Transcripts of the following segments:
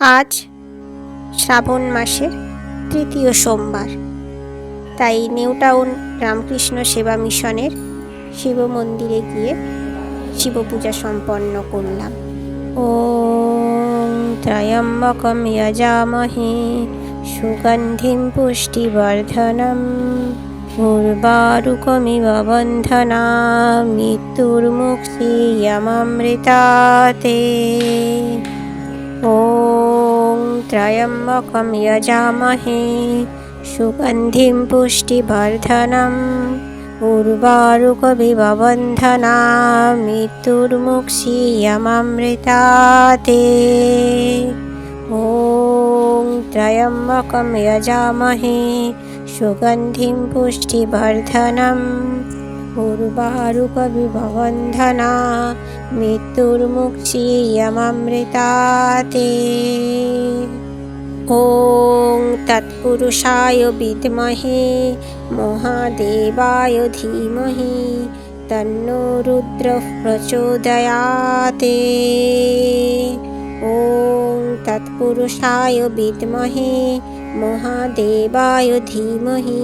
আজ শ্রাবণ মাসের তৃতীয় সোমবার। তাই নিউটাউন রামকৃষ্ণ সেবা মিশনের শিব মন্দিরে গিয়ে শিব পূজা সম্পন্ন করলাম। ও ত্রয়ম্বকম যজামহে সুগন্ধিম পুষ্টিবর্ধনম উর্বারুকমিব বন্ধনা মৃত্যুর্মুক্ষীয়মৃতাতে ॐ त्र्यम्बकं यजामहे सुगन्धिं पुष्टिवर्धनम् उर्वारुकविवबन्धना मृत्युर्मुक्षीयममृताते ॐ त्र्यम्बकं यजामहे सुगन्धिं पुष्टिवर्धनम् उर्वारुकविभवन्धना मृत्युर्मुक्षीयममृताते ॐ तत्पुरुषाय विद्महे महादेवाय धीमहि तन्नो रुद्रः प्रचोदयाते ॐ तत्पुरुषाय विद्महे महादेवाय धीमहि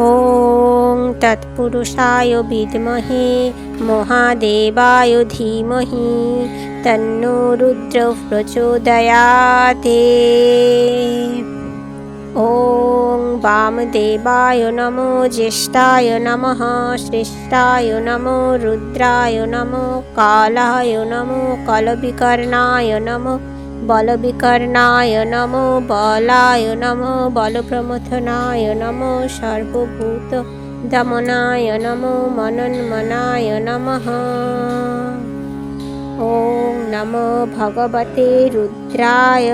ॐ तत्पुरुषाय विद्महे महादेवाय धीमहि तन्नो रुद्रः प्रचोदयाते ॐ वामदेवाय नमो ज्येष्ठाय नमः श्रेष्ठाय नमो रुद्राय नमो कालाय नमो कलविकर्णाय नमो বলবিকর্ণায় নমো বলায় নমো বলপ্রমথনায় নমো সর্বভূত দমনায় নমো মনন্মনায় নমঃ ॐ नमो भगवते रुद्राय